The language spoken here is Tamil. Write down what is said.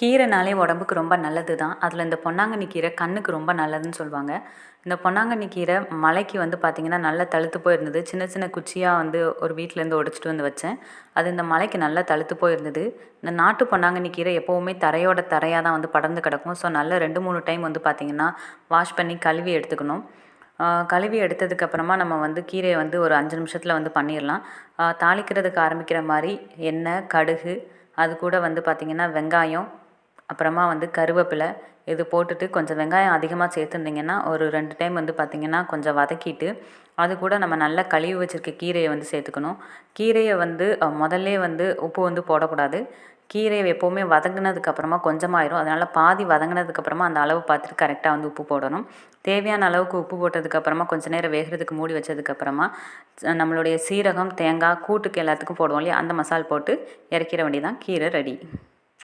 கீரைனாலே உடம்புக்கு ரொம்ப நல்லது தான் அதில் இந்த பொன்னாங்கண்ணி கீரை கண்ணுக்கு ரொம்ப நல்லதுன்னு சொல்லுவாங்க. இந்த பொன்னாங்கண்ணி கீரை மலைக்கு வந்து பார்த்திங்கன்னா நல்லா தழுத்து போயிருந்தது. சின்ன சின்ன குச்சியாக வந்து ஒரு வீட்டிலேருந்து உடச்சிட்டு வந்து வச்சேன். அது இந்த மலைக்கு நல்லா தழுத்து போயிருந்தது. இந்த நாட்டு பொன்னாங்கண்ணி கீரை எப்போவுமே தரையோட தரையாக தான் வந்து படர்ந்து கிடக்கும். ஸோ நல்லா ரெண்டு மூணு டைம் வந்து பார்த்திங்கன்னா வாஷ் பண்ணி கழுவி எடுத்துக்கணும். கழுவி எடுத்ததுக்கப்புறமா நம்ம வந்து கீரையை வந்து ஒரு அஞ்சு நிமிஷத்தில் வந்து பண்ணிடலாம் தாளிக்கிறதுக்கு ஆரம்பிக்கிற மாதிரி எண்ணெய் கடுகு அது கூட வந்து பார்த்திங்கன்னா வெங்காயம் அப்புறமா வந்து கருவேப்பிலை இது போட்டுட்டு கொஞ்சம் வெங்காயம் அதிகமாக சேர்த்துருந்திங்கன்னா ஒரு ரெண்டு டைம் வந்து பார்த்திங்கன்னா கொஞ்சம் வதக்கிட்டு அது கூட நம்ம நல்லா கழுவி வச்சுருக்க கீரையை வந்து சேர்த்துக்கணும். கீரையை வந்து முதல்ல வந்து உப்பு வந்து போடக்கூடாது. கீரையை எப்போவுமே வதங்கினதுக்கப்புறமா கொஞ்சமாயிரும். அதனால் பாதி வதங்கினதுக்கப்புறமா அந்த அளவு பார்த்துட்டு கரெக்டாக வந்து உப்பு போடணும். தேவையான அளவுக்கு உப்பு போட்டதுக்கப்புறமா கொஞ்சம் நேரம் வேகிறதுக்கு மூடி வச்சதுக்கப்புறமா நம்மளுடைய சீரகம் தேங்காய் கூட்டுக்கு எல்லாத்துக்கும் போடுவோம் இல்லையா? அந்த மசால் போட்டு இறக்கிற வேண்டியதான் கீரை ரெடி.